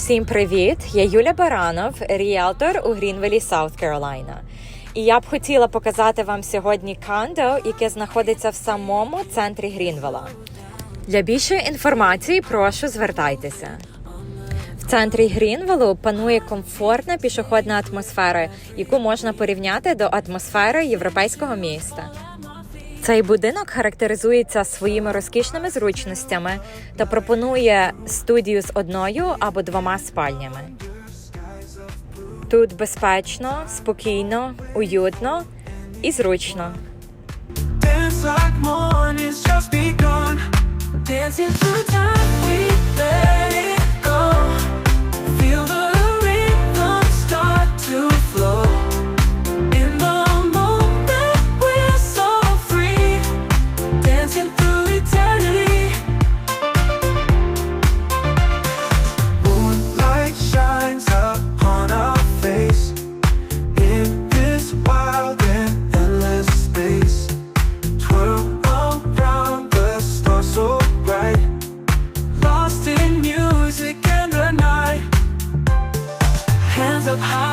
Всім привіт! Я Юля Баранов, ріелтор у Грінвелі, Саут Каролайна. І я б хотіла показати вам сьогодні кандо, яке знаходиться в самому центрі Грінвела. Для більшої інформації прошу звертайтеся. В центрі Грінвелу панує комфортна пішохідна атмосфера, яку можна порівняти до атмосфери європейського міста. Цей будинок характеризується своїми розкішними зручностями та пропонує студію з одною або двома спальнями. Тут безпечно, спокійно, уютно і зручно.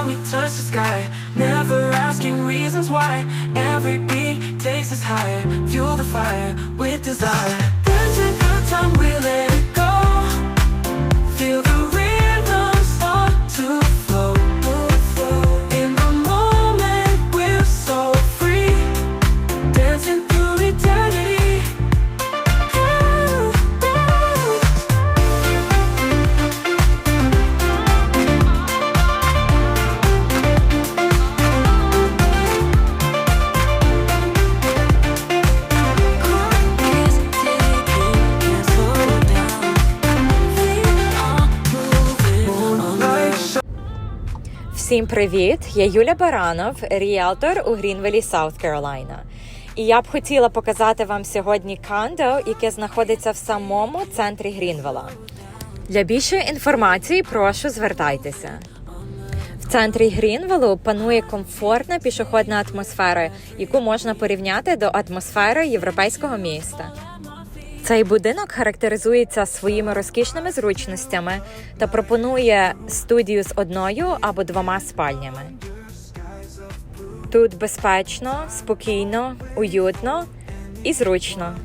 We touch the sky. Never asking reasons why. Every beat takes us higher. Fuel the fire with desire Всім привіт! Я Юля Баранов, ріелтор у Грінвелі, Саут Каролайна. І я б хотіла показати вам сьогодні кандо, яке знаходиться в самому центрі Грінвела. Для більшої інформації прошу звертайтеся. В центрі Грінвелу панує комфортна пішохідна атмосфера, яку можна порівняти до атмосфери європейського міста. Цей будинок характеризується своїми розкішними зручностями та пропонує студію з одною або двома спальнями. Тут безпечно, спокійно, уютно і зручно.